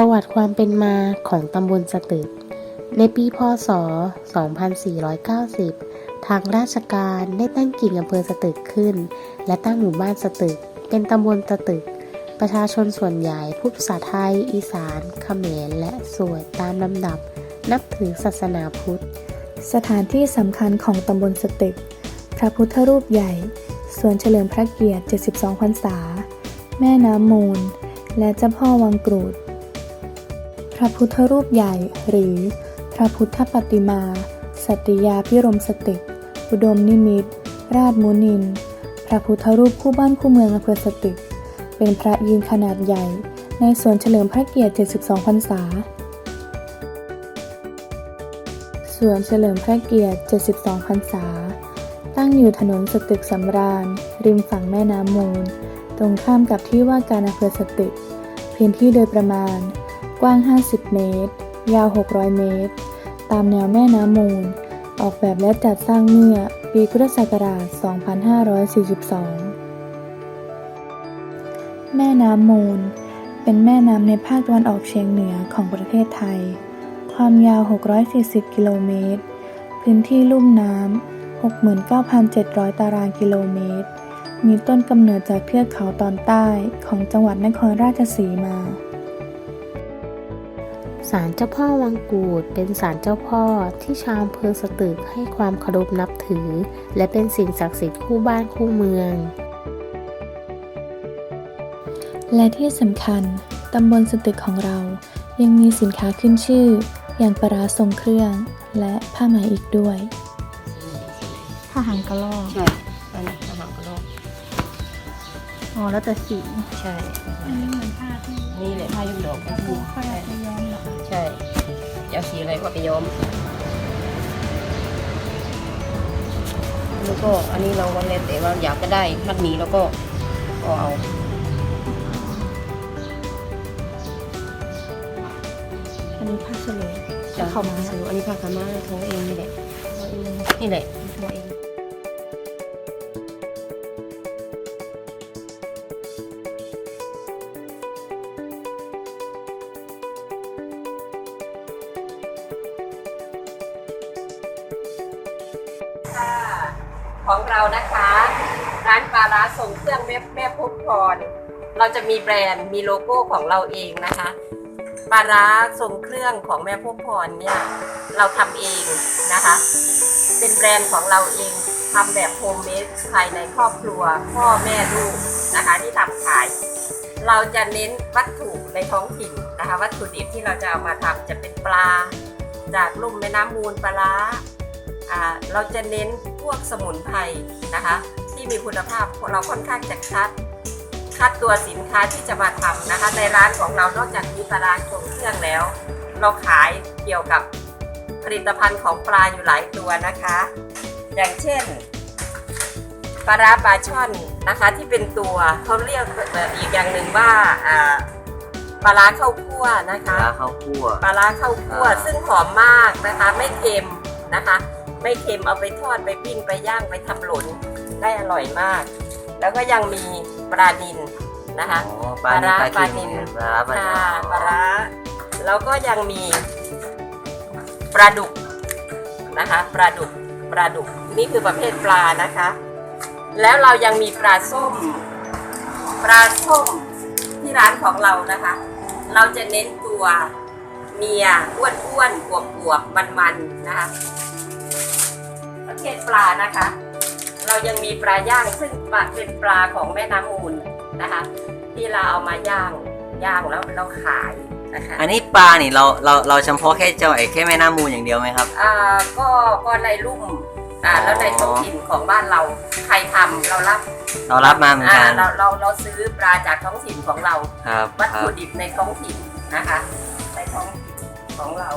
ประวัติความเป็นมาของตำบลสตึก ในปีพศ 2490 ทางราชการได้ตั้งกิ่งอำเภอสตึกขึ้น และตั้งหมู่บ้านสตึก เป็นตำบลสตึก ประชาชนส่วนใหญ่พูดภาษาไทย อีสานเขมร และสวดตามลำดับ นับถือศาสนาพุทธ สถานที่สำคัญของตำบลสตึก พระพุทธรูปใหญ่ส่วนเฉลิมพระเกียรติ 72 พรรษา แม่น้ำมูล และเจ้าพ่อวังกรูด พระพุทธรูปใหญ่หรือพระพุทธปฏิมา สัตยาพิรมสตึกอุดมนิมิตร ราชมุนิน พระพุทธรูปคู่บ้านคู่เมืองอำเภอสตึก เป็นพระยืนขนาดใหญ่ ในสวนเฉลิมพระเกียรติ 72 พรรษาสวนเฉลิมพระเกียรติ 72 พรรษา ตั้งอยู่ถนนสตึกสำราญ ริมฝั่งแม่น้ำมูล ตรงข้ามกับที่ว่าการอำเภอสตึก พื้นที่โดยประมาณ กว้าง 50 เมตร ยาว 600 เมตร ตามแนวแม่น้ำมูล ออกแบบและจัดสร้างเมื่อปีพุทธศักราช 2542 แม่น้ำมูล เป็นแม่น้ำในภาคตะวันออกเฉียงเหนือของประเทศไทย ความยาว 640 กิโลเมตร พื้นที่ลุ่มน้ำ 69,700 ตารางกิโลเมตร มีต้นกำเนิดจากเทือกเขาตอนใต้ของจังหวัดนครราชสีมา ศาลเจ้าพ่อวังกูดเป็นศาลเจ้าพ่อที่ชาวอำเภอสตึกให้ความเคารพนับถือ และเป็นสิ่งศักดิ์สิทธิ์คู่บ้านคู่เมือง และที่สำคัญตำบลสตึกของเรายังมีสินค้าขึ้นชื่อ อย่างปลาร้าทรงเครื่อง และผ้าไหมอีกด้วยทหารกระลอก อ๋อแล้วแต่สีใช่ อันนี้เหมือนผ้าที่นี่แหละผ้ายุโรปเอาพวกผ้าไปย้อมเหรอคะใช่อยากสีอะไรก็ไปย้อม แล้วก็อันนี้เราก็แล้วแต่ว่าอยากจะได้มัดหมีแล้วก็ก็เอาอันนี้ผ้าเฉลยจะเขามาซื้ออันนี้ผ้าขาวม้าทอเองนี่แหละทอเองนี่แหละทอเอง ของเรานะคะ ร้านปลาร้าส่งเครื่องแม่แม่พุทธพรเราจะมีแบรนด์มีโลโก้ของเราเองนะคะปลาร้าส่งเครื่องของแม่พุทธพรเนี่ยเราทำเองนะคะ เป็นแบรนด์ของเราเองทำแบบโฮมเมดภายในครอบครัว พ่อแม่ลูกนะคะที่ทำขาย เราจะเน้นวัตถุในท้องถิ่นนะคะ วัตถุดิบที่เราจะเอามาทำจะเป็นปลา จากลุ่มแม่น้ำมูลปลาร้าอ่าเราจะเน้น วกสมุนไพรนะคะ ที่มีคุณภาพเราค่อนข้างจะคัด คัดตัวสินค้าที่จะมาทำนะคะ ในร้านของเรานอกจากมีปลาร้าทรงเครื่องแล้ว เราขายเกี่ยวกับผลิตภัณฑ์ของปลาอยู่หลายตัวนะคะ อย่างเช่นปลาร้าปลาช่อนนะคะที่เป็นตัวเขาเรียกเอ่ออีกอย่างหนึ่งว่าอ่าปลาร้าข้าวคั่วนะคะปลาข้าวคั่วปลาร้าข้าวคั่วอ่าซึ่งหอมมากนะคะไม่เค็มนะคะ ไม่เค็มเอาไปทอดไปปิ้งไปย่างไปทำหล่นได้อร่อยมาก แล้วก็ยังมีปลานินนะคะอ๋อปลานิลปลาปลากินินลปลาปลาค่ะอ๋อปลาร้าแล้วก็ยังมีปลาดุกนะคะปลาดุกปลาดุกนี่คือประเภทปลานะคะ แล้วเรายังมีปลาส้ม ปลาส้มที่ร้านของเรานะคะ เราจะเน้นตัวเมียอ้วนอ้วนๆอวบอวบมันมันๆนะคะประ เภทปลานะคะ เรายังมีปลาย่างซึ่งเป็นปลาของแม่น้ำมูลนะคะ ที่เราเอามาย่างย่างแล้วเราขายนะคะอันนี้ปลานี่เราเราเราเฉพาะแค่เจ้าไอ้แค่แม่น้ำมูลอย่างเดียวไหมครับอ่าก็ก็ในลุ่มอ่าแล้วในท้องถิ่นของบ้านเราใครทำเรารับเรารับมาเหมือนอ่ากันเราเราเราซื้อปลาจากท้องถิ่นของเราครับวัตครัถุบดิบในท้องถิ่นนะคะ ในท้องถิ่นของเรา